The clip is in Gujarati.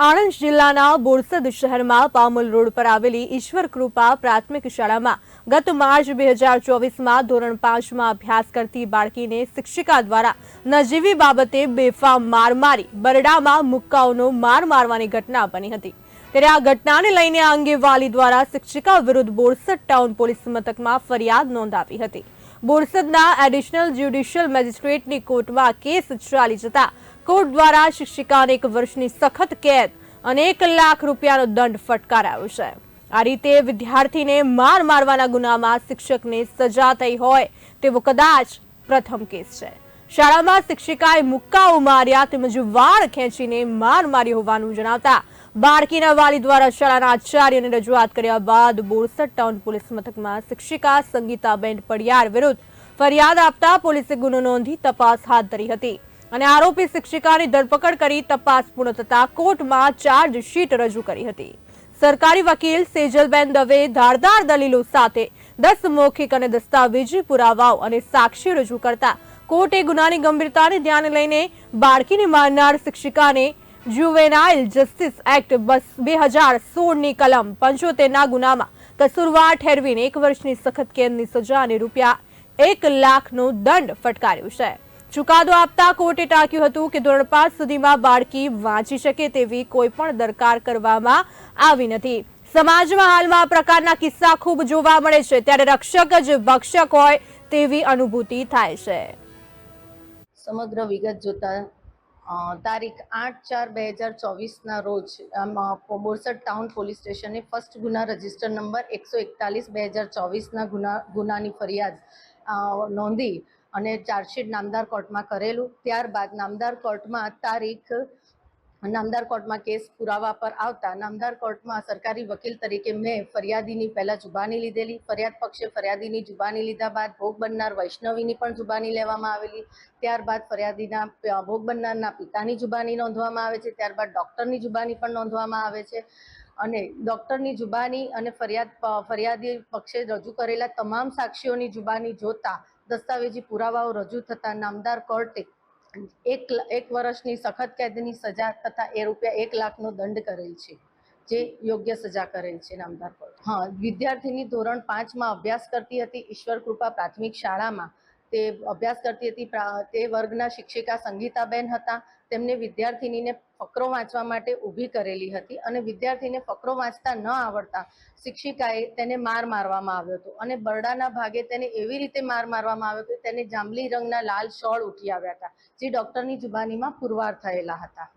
આણંદ જિલ્લાના બોરસદ શહેરમાં પામલ રોડ પર આવેલી ઈશ્વર કૃપા પ્રાથમિક શાળામાં ગત માર્ચ બે હજાર ચોવીસમાં ધોરણ પાંચમાં અભ્યાસ કરતી બાળકીને શિક્ષિકા દ્વારા નજીવી બાબતે બેફામ માર મારી બરડામાં મુક્કાઓનો માર મારવાની ઘટના બની હતી. ત્યારે આ ઘટનાને લઈને આ અંગે વાલી દ્વારા શિક્ષિકા વિરુદ્ધ બોરસદ ટાઉન પોલીસ મથકમાં ફરિયાદ નોંધાવી હતી. બોરસદના એડિશનલ જ્યુડિશિયલ મેજિસ્ટ્રેટની કોર્ટમાં કેસ ચાલી જતા કોર્ટ દ્વારા શિક્ષિકાને એક વર્ષની સખત કેદ અને એક લાખ રૂપિયાનો દંડ ફટકારાયો છે. આ રીતે વિદ્યાર્થીને માર મારવાના ગુનામાં શિક્ષકને સજા થઈ હોય તેવો કદાચ પ્રથમ કેસ છે. શાળામાં શિક્ષિકાએ મુક્કા ઉમાર્યા તેમજ વાળ ખેંચીને માર માર્યો હોવાનું જણાવતા બાળકીના વાલી દ્વારા શાળાના આચાર્યને રજૂઆત કર્યા બાદ બોરસદ ટાઉન પોલીસ મથકમાં શિક્ષિકા સંગીતાબેન પડિયાર વિરુદ્ધ ફરિયાદ આપતા પોલીસે ગુનો નોંધી તપાસ હાથ ધરી હતી અને આરોપી શિક્ષિકાની ધરપકડ કરી તપાસ પૂર્ણ થતા કોર્ટમાં ચાર્જશીટ રજૂ કરી હતી. સરકારી વકીલ સેજલબેન દવે ધારદાર દલીલો સાથે દસ મૌખિક અને દસ્તાવેજી પુરાવાઓ અને સાક્ષી રજૂ કરતા કોર્ટે ગુનાની ગંભીરતાને ધ્યાને લઈને બાળકીને મારનાર શિક્ષિકાને જુવેનાઇલ જસ્ટિસ એક્ટ બસ બે હજાર સોળની કલમ પંચોતેરના ગુનામાં કસૂરવાર ઠેરવીને એક વર્ષની સખત કેદની સજા અને રૂપિયા એક લાખનો દંડ ફટકાર્યો છે. ચુકાદો આપતા કોર્ટે ટાંક્યું હતું કે ધોરણ પાંચ સુધીમાં બાળકી વાંચી શકે તેવી કોઈ પણ દરકાર કરવામાં આવી નથી. સમાજમાં હાલમાં આ પ્રકારના કિસ્સા ખૂબ જોવા મળે છે. ત્યારે રક્ષક જ ભક્ષક હોય તેવી અનુભૂતિ થાય છે. સમગ્ર વિગત જોતા તારીખ આઠ ચાર બે હજાર ચોવીસના રોજ બોરસદ ટાઉન પોલીસ સ્ટેશને ફર્સ્ટ ગુના રજિસ્ટર નંબર એકસો એકતાલીસ બે હજાર ચોવીસના ગુના, ગુનાની ફરિયાદ નોંધી અને ચાર્જશીટ નામદાર કોર્ટમાં કરેલું. ત્યારબાદ નામદાર કોર્ટમાં તારીખ નામદાર કોર્ટમાં કેસ પુરાવા પર આવતા નામદાર કોર્ટમાં સરકારી વકીલ તરીકે મેં ફરિયાદીની પહેલા જુબાની લીધેલી, ફરિયાદ પક્ષે ફરિયાદીની જુબાની લીધા બાદ ભોગ બનનાર વૈષ્ણવીની પણ જુબાની લેવામાં આવેલી, ત્યારબાદ ફરિયાદીના ભોગ બનનારના પિતાની જુબાની નોંધવામાં આવે છે, ત્યારબાદ ડૉક્ટરની જુબાની પણ નોંધવામાં આવે છે અને ડૉક્ટરની જુબાની અને ફરિયાદ ફરિયાદી પક્ષે રજૂ કરેલા તમામ સાક્ષીઓની જુબાની જોતા દસ્તાવેજી પુરાવાઓ રજૂ થતા નામદાર કોર્ટે એક એક વર્ષની સખત કેદની સજા તથા એ રૂપિયા એક લાખનો દંડ કરેલ છે, જે યોગ્ય સજા કરેલ છે નામદાર કોર્ટ. હા, વિદ્યાર્થીની ધોરણ પાંચમાં અભ્યાસ કરતી હતી ઈશ્વર કૃપા પ્રાથમિક શાળામાં તે અભ્યાસ કરતી હતી તે વર્ગના શિક્ષિકા સંગીતાબેન હતા. તેમને વિદ્યાર્થિનીને ફકરો વાંચવા માટે ઊભી કરેલી હતી અને વિદ્યાર્થીને ફકરો વાંચતા ન આવડતા શિક્ષિકાએ તેને માર મારવામાં આવ્યો હતો અને બરડાના ભાગે તેને એવી રીતે માર મારવામાં આવ્યો કે તેને જાંબલી રંગના લાલ શોળ ઉઠી આવ્યા હતા, જે ડૉક્ટરની જુબાનીમાં પુરવાર થયેલા હતા.